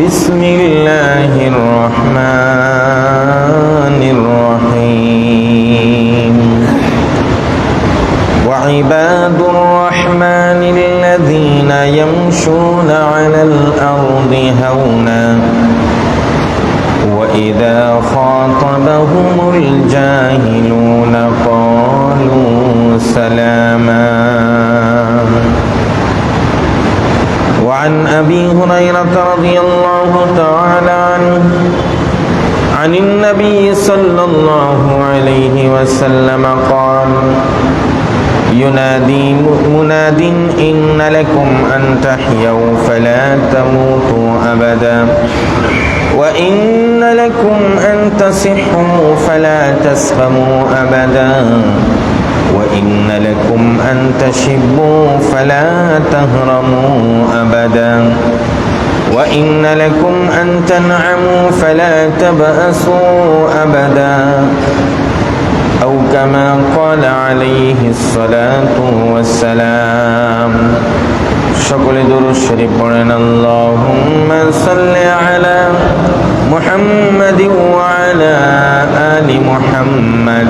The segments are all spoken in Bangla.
بسم الله الرحمن الرحيم. وعباد الرحمن الذين يمشون على الأرض هونا وإذا خاطبهم الجاهلون قالوا سلاما. وعن أبي هريرة رضي الله تعالى عنه عن النبي صلى الله عليه وسلم قال ينادي مناد إن لكم أن تحيوا فلا تموتوا أبدا وإن لكم أن تصحوا فلا تسقموا أبدا. وإن لكم أن تشبوا فلا تهرموا أبدا وإن لكم أن تنعموا فلا تبأسوا أبدا أو كما قال عليه الصلاة والسلام সকলে দরুদ শরীফ পড়েন আল্লাহুম্মা সাল্লি আলা মুহাম্মাদ ওয়া আলা আলি মুহাম্মাদ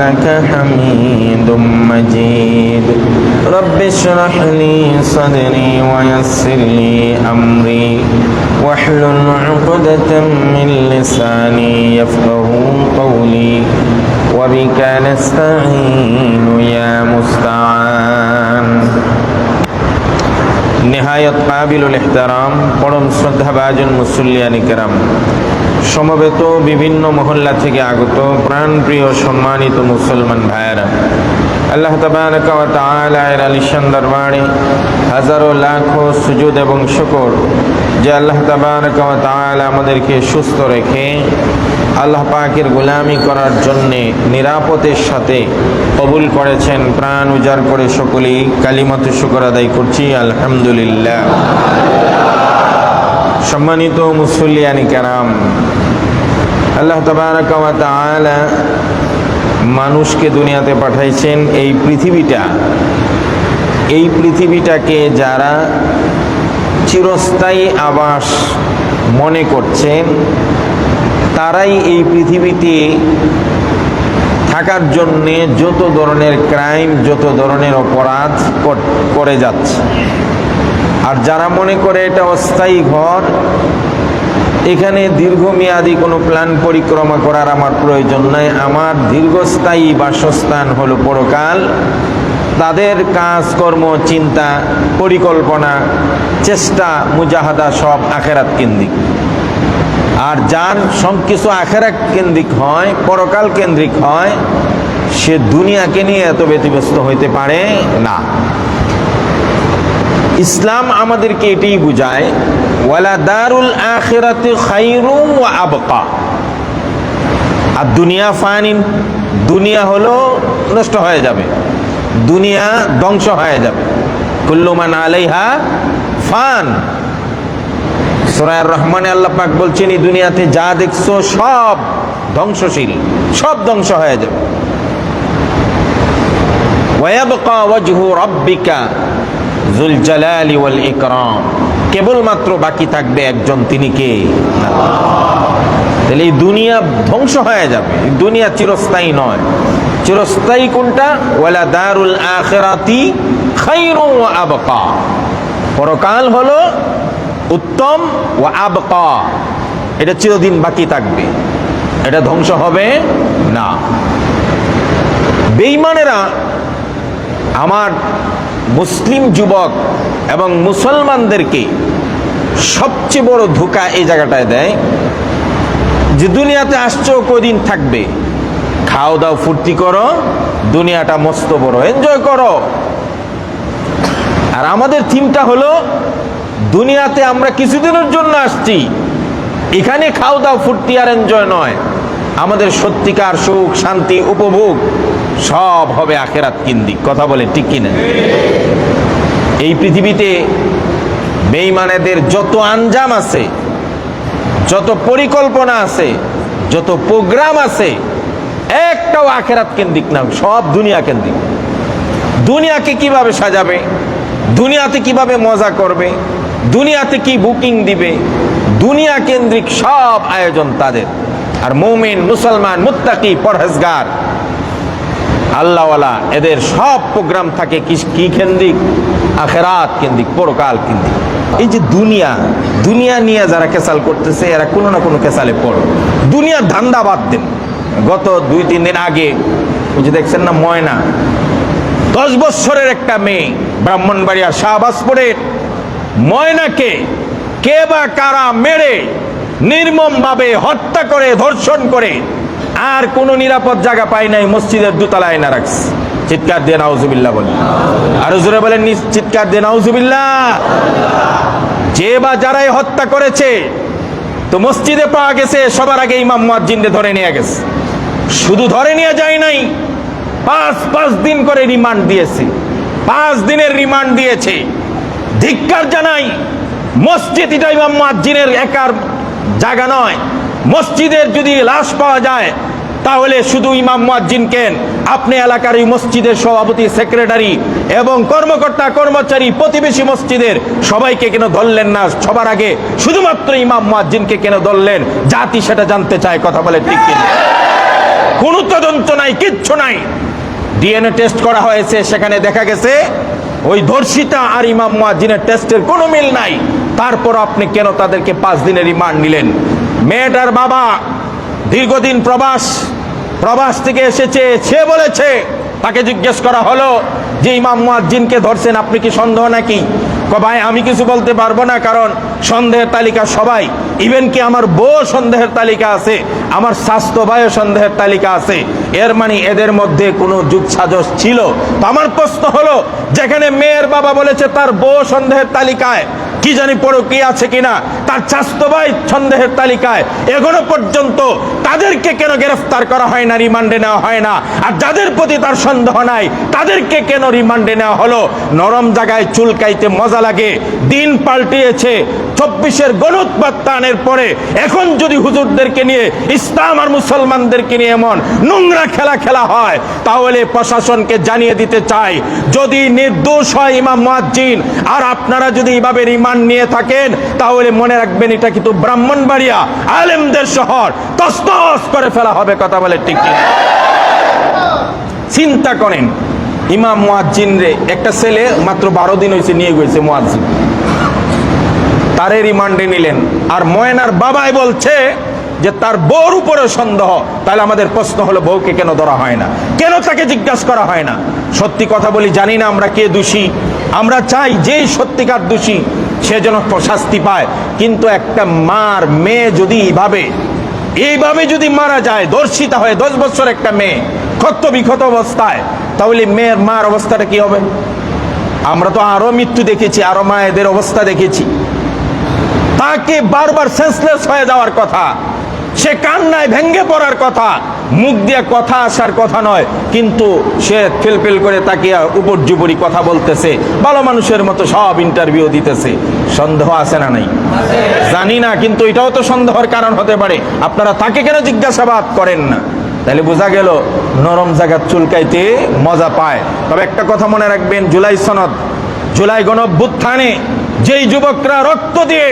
إنك حميد مجيد رب اشرح لي صدري ويسر لي أمري واحلل عقدة من لساني يفقه قولي وبك نستعين يا مستعان নেহায়ত কাবিলুল ইহতারাম পরম শ্রদ্ধাভাজন মুসল্লিয়ানি কেরাম সমবেত বিভিন্ন মহল্লা থেকে আগত প্রাণপ্রিয় সম্মানিত মুসলমান ভাইয়েরা, আল্লাহ তালার আলিশান দরবারে হাজারো লাখো সুজুদ এবং শুকর যে আল্লাহ তাবারকাল আমাদেরকে সুস্থ রেখে আল্লাহ পাকের গোলামি করার জন্যে নিরাপদের সাথে কবুল করেছেন, প্রাণ উজাড় করে সকলেই কালিমত শুকর আদায় করছি, আলহামদুলিল্লাহ। সম্মানিত মুসল্লিয়ানি কারাম, আল্লাহ তালা মানুষকে দুনিয়াতে পাঠাইছেন এই পৃথিবীটা। এই পৃথিবীটাকে যারা চিরস্থায়ী আবাস মনে করছেন, তারাই এই পৃথিবীতে থাকার জন্যে যত ধরনের ক্রাইম, যত ধরনের অপরাধ করে যাচ্ছে। আর যারা মনে করে এটা অস্থায়ী ঘর, এখানে দীর্ঘমেয়াদী কোনো প্ল্যান পরিক্রমা করার আমার প্রয়োজন নাই। আমার দীর্ঘস্থায়ী বাসস্থান হলো পরকাল। তাদের কাজকর্ম চিন্তা, পরিকল্পনা, চেষ্টা, মুজাহাদা সব আখেরাত কেন্দ্রিক। আর যার সব কিছু আখেরাত কেন্দ্রিক হয়, পরকাল কেন্দ্রিক হয়, সে দুনিয়াকে নিয়ে এত ব্যতিব্যস্ত হইতে পারে না। ইসলাম আমাদেরকে এটাই বুঝায়, ওয়ালা দারুল আখিরাতে খাইরু আবকা। আর দুনিয়া ফানিন, দুনিয়া হলো নষ্ট হয়ে যাবে, দুনিয়া ধ্বংস হয়ে যাবে। কুল্লুমান আলাইহা ফান। সোরায় রহমানে আল্লাহ বলছেন, এই দুনিয়াতে যা দেখছ সব ধ্বংসশীল, সব ধ্বংস হয়ে যাবে। ওয়াবকা ওয়াজহু রাব্বিকা। ওয়াল কেবলমাত্র বাকি থাকবে একজন, তিনি কে? তাহলে এই দুনিয়া ধ্বংস হয়ে যাবে। দুনিয়া চিরস্থায়ী নয়। চিরস্থায়ী কোনটা? ওয়ালা দারুল আখিরাতি খাইরু আবকা। পরকাল হলো উত্তম ও আবকা। এটা চিরদিন বাকি থাকবে। এটা ধ্বংস হবে না। বেইমানেরা আমার মুসলিম যুবক এবং মুসলমানদেরকে সবচেয়ে বড় ধোকা এই জায়গাটায় দেয় যে দুনিয়াতে আসছো কদিন থাকবে? খাও দাও, ফুর্তি করো, দুনিয়াটা মস্ত বড় এনজয় করো। আর আমাদের থিমটা হলো, দুনিয়াতে আমরা কিছুদিনের জন্য আসছি, এখানে খাও দাও, ফুর্তি আর এনজয় নয়। আমাদের সত্যিকার সুখ, শান্তি, উপভোগ। সব হবে আখেরাত কিন্দিক কথা বলে ঠিক কিনা? এই পৃথিবীতে বেইমানেদের যত আঞ্জাম আছে, যত পরিকল্পনা আছে, যত প্রোগ্রাম আছে, একটাও আখেরাত কেন্দ্রিক না, সব দুনিয়া কেন্দ্রিক। দুনিয়াকে কীভাবে সাজাবে? দুনিয়াতে কীভাবে মজা করবে? দুনিয়াতে কি বুকিং দিবে? দুনিয়া কেন্দ্রিক সব আয়োজন তাদের। আর মৌমিন, মুসলমান, মুত্তাকি, পরহেজগার আল্লাহওয়ালা এদের সব প্রোগ্রাম থাকে কি কেন্দ্রিক? আখেরাত কেন্দ্রিক, পরকাল কেন্দ্রিক। এই যে দুনিয়া দুনিয়া নিয়ে যারা কেসাল করতেছে, এরা কোনো না কোনো কেসালে পড়ো। দুনিয়ার ধান্দা বাদ দেন। গত দুই, তিন দিন আগে, ওই যে দেখছেন না ময়না? দশ বৎসরের একটা মেয়ে ব্রাহ্মণবাড়িয়া শাহবাজপুরের ময়নাকে কে বা কারা মেরে নির্মমভাবে হত্যা করে, ধর্ষণ করে আর কোনো নিরাপদ জায়গা পাই নাই, মসজিদের দুতলায় না রাখছে। চিৎকার দিয়ে নাউজুবিল্লাহ বলে আরও জোরে বলেন চিৎকার দিয়ে নাউজুবিল্লাহ। যে বা যারাই হত্যা করেছে, তো মসজিদে পাওয়া গেছে, সবার আগে ইমাম মুয়াজ্জিনকে ধরে নিয়ে গেছে। শুধু ধরে নিয়ে যায় নাই, পাঁচ পাঁচ দিন করে রিমান্ড দিয়েছে। পাঁচ দিনের রিমান্ড দিয়েছে। ধিক্কার জানাই মসজিদ এটা ইমাম মুয়াজ্জিনের একার জায়গা নয় মসজিদের যদি লাশ পাওয়া যায়, তাহলে শুধু ইমাম মুয়াজ্জিন কেন? আপনি এলাকার এই মসজিদের সভাপতি, সেক্রেটারি এবং কর্মকর্তা, কর্মচারী, প্রতিবেশী মসজিদের সবাইকে কেন ধরলেন না? সবার আগে শুধুমাত্র ইমাম মুয়াজ্জিনকে কেন ধরলেন? জাতি সেটা জানতে চায়, কথা বলে ঠিক কিনা? কোনো তদন্ত নাই, কিচ্ছু নাই। ডিএনএ টেস্ট করা হয়েছে, সেখানে দেখা গেছে ওই ধর্ষিতা আর ইমাম মুয়াজ্জিনের টেস্টের কোনো মিল নাই। তারপর আপনি কেন তাদেরকে পাঁচ দিনের রিমান্ড নিলেন? মেয়েটার বাবা দীর্ঘদিন প্রবাস প্রবাস থেকে এসেছে, সে বলেছে, তাকে জিজ্ঞেস করা হলো যে, ইমাম মুয়াজ্জিনকে ধরছেন, আপনি কি সন্দেহ নাকি? ভাই, আমি কিছু বলতে পারব না, কারণ সন্দেহের তালিকা সবাই। ইভেন কি আমার বউ সন্দেহের তালিকা আছে, আমার স্বাস্থ্য ভাইও সন্দেহের তালিকা আছে। এর মানে এদের মধ্যে কোনো যুগ সাজস ছিল? তো আমার প্রশ্ন হলো, যেখানে মেয়ের বাবা বলেছে, তার বউ সন্দেহের তালিকায়, কি জানি পড়ো কি আছে কিনা? তার ভাই সন্দেহের তালিকায় এখনও পর্যন্ত তাদেরকে কেন গ্রেফতার করা হয় না, রিমান্ডে নেওয়া হয় না? আর যাদের প্রতি তার সন্দেহ নাই, তাদেরকে কেন রিমান্ডে নেওয়া হলো? নরম জায়গায় চুলকাইতে মজা লাগে, দিন পাল্টিয়েছে, চব্বিশের গণোৎপাত্তানের পরে এখন যদি হুজুরদেরকে নিয়ে, ইসলাম আর মুসলমানদেরকে নিয়ে এমন নোংরা খেলা খেলা হয়, তাহলে প্রশাসনকে জানিয়ে দিতে চাই, যদি নির্দোষ হয় ইমাম আর আপনারা যদি এইভাবে রিমান্ড নিয়ে থাকেন, তাহলে মনে রাখবেন, এটা কিন্তু ব্রাহ্মণবাড়িয়া, আলেমদের শহর। তস্তস করে ফেলা হবে, কথা বলে ঠিক কিনা? চিন্তা করেন, ইমাম মুয়াজ্জিন রে, একটা ছেলে মাত্র বারো দিন হয়েছে নিয়ে গেছে মুয়াজ্জিন। তারে রিমান্ডে নিলেন। আর ময়নার বাবাই বলছে যে, তার বউর উপরে সন্দেহ। তাহলে আমাদের প্রশ্ন হলো, বউকে কেন ধরা হয় না? কেন তাকে জিজ্ঞাসা করা হয় না? সত্যি কথা বলি, জানি না আমরা কে দোষী। আমরা চাই যেই সত্যিকার দোষী সে যেন শাস্তি পায়। কিন্তু একটা মার মেয়ে যদি এইভাবে এইভাবে যদি মারা যায়, দর্শিতা হয় দশ বছর একটা মেয়ে, ক্ষত বিক্ষত অবস্থায়, তাহলে মেয়ের মার অবস্থাটা কি হবে? আমরা তো আরও মৃত্যু দেখেছি, আরও মায়েদের অবস্থা দেখেছি। তাকে বারবার সেন্সলেস হয়ে যাওয়ার কথা, সে কান্নায় ভেঙ্গে পড়ার কথা মুখ দিয়ে কথা আসার কথা নয়, কিন্তু সে ফেলফেল করে তাকিয়া উপর্যুপরি কথা বলতেছে। ভালো মানুষের মতো সব ইন্টারভিউ দিতেছে। সন্দেহ আছে না নাই? জানি না, কিন্তু এটাও তো সন্দেহের কারণ হতে পারে। আপনারা তাকে কেন জিজ্ঞাসাবাদ করেন না? তাহলে বোঝা গেল, নরম জায়গার চুলকাইতে মজা পায়। তবে একটা কথা মনে রাখবেন, জুলাই সনদ, জুলাই গণভ্যুত্থানে যেই যুবকরা রক্ত দিয়ে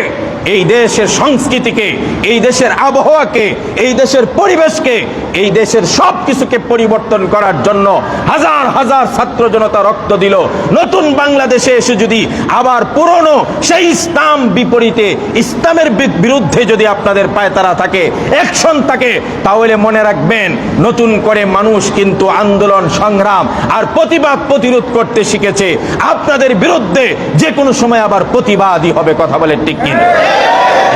এই দেশের সংস্কৃতিকে, এই দেশের আবহাওয়াকে, এই দেশের পরিবেশকে, এই দেশের সব কিছুকে পরিবর্তন করার জন্য হাজার হাজার ছাত্র জনতা রক্ত দিল। নতুন বাংলাদেশে এসে যদি আবার পুরনো সেই ইসলাম বিপরীতে, ইসলামের বিরুদ্ধে যদি আপনাদের পায়তারা থাকে অ্যাকশন থাকে, তাহলে মনে রাখবেন, নতুন করে মানুষ কিন্তু আন্দোলন, সংগ্রাম আর প্রতিবাদ প্রতিরোধ করতে শিখেছে। আপনাদের বিরুদ্ধে যে কোনো সময় আবার প্রতিবাদী হবে, কথা বলে ঠিক কিনা?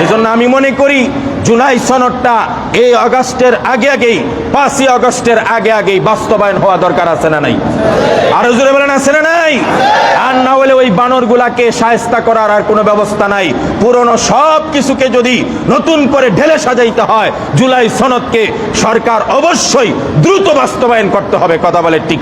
এই জন্য আমি মনে করি জুলাই সনদটা এই আগস্টের আগে আগেই, পাঁচই অগস্টের আগে আগেই বাস্তবায়ন হওয়া দরকার আছে না নাই? আরও জোরে বলেন, আছে না নাই? আর না হলে ওই বানরগুলাকে সায়স্তা করার আর কোনো ব্যবস্থা নাই। পুরনো সব কিছুকে যদি নতুন করে ঢেলে সাজাইতে হয়, জুলাই সনদকে সরকার অবশ্যই দ্রুত বাস্তবায়ন করতে হবে, কথা বলে ঠিক